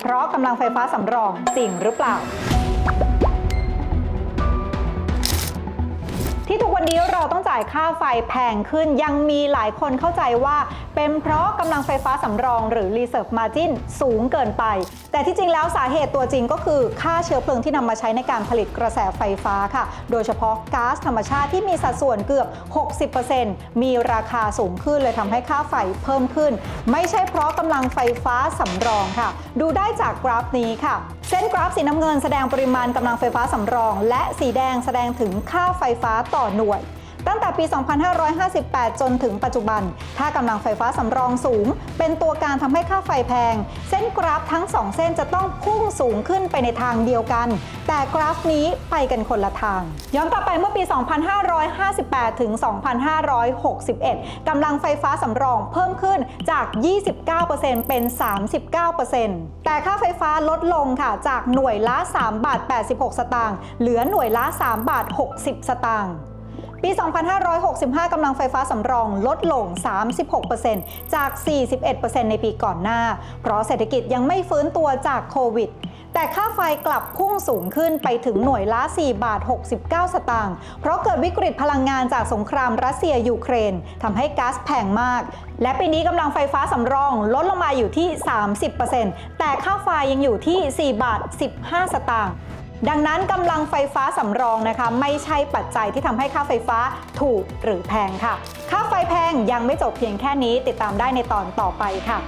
เพราะกำลังไฟฟ้าสำรองจริงหรือเปล่า นี้เราต้องจ่ายค่าไฟแพงขึ้น ยังมีหลายคนเข้าใจว่า เป็นเพราะกำลังไฟฟ้าสำรองหรือ reserve margin สูงเกินไป แต่ที่จริงแล้วสาเหตุตัวจริงก็คือค่าเชื้อเพลิงที่นำมาใช้ในการผลิตกระแสไฟฟ้าค่ะ โดยเฉพาะก๊าซธรรมชาติที่มีสัดส่วนเกือบ 60%มีราคาสูงขึ้นเลยทำให้ค่าไฟเพิ่มขึ้น ไม่ใช่เพราะกำลังไฟฟ้าสำรองค่ะ ดูได้จากกราฟนี้ค่ะ เส้นกราฟสีน้ำเงินแสดงปริมาณกำลังไฟฟ้าสำรอง และสีแดงแสดงถึงค่าไฟฟ้าต่อหน่วย ตั้งแต่ปี 2558 จนถึงปัจจุบัน ถ้ากำลังไฟฟ้าสำรองสูง เป็นตัวการทำให้ค่าไฟแพง เส้นกราฟทั้ง 2 เส้นจะต้องพุ่งสูงขึ้นไปในทางเดียวกัน แต่กราฟนี้ไปกันคนละทาง ย้อนกลับไปเมื่อปี 2558 ถึง 2561 กำลังไฟฟ้าสำรองเพิ่มขึ้นจาก 29%เป็น 39%แต่ค่าไฟฟ้าลดลงค่ะจากหน่วยละ 3 บาท 86 สตางค์ เหลือหน่วยละ 3 บาท 60 สตางค์ ปี 2565 กำลังไฟฟ้าสำรองลดลง 36%จาก 41%ในปีก่อนหน้า เพราะเศรษฐกิจยังไม่ฟื้นตัวจากโควิด แต่ค่าไฟกลับพุ่งสูงขึ้นไปถึงหน่วยละ4บาท 69 สตางค์ เพราะเกิดวิกฤตพลังงานจากสงครามรัสเซียยูเครนทำให้ก๊าซแพงมาก และปีนี้กำลังไฟฟ้าสำรองลดลงมาอยู่ที่ 30%แต่ค่าไฟยังอยู่ที่ 4 บาท 15 สตางค์ ดังนั้นกำลังไฟฟ้าสำรองนะคะ ไม่ใช่ปัจจัยที่ทำให้ค่าไฟฟ้าถูกหรือแพงค่ะ ค่าไฟแพงยังไม่จบเพียงแค่นี้ติดตามได้ในตอนต่อไปค่ะ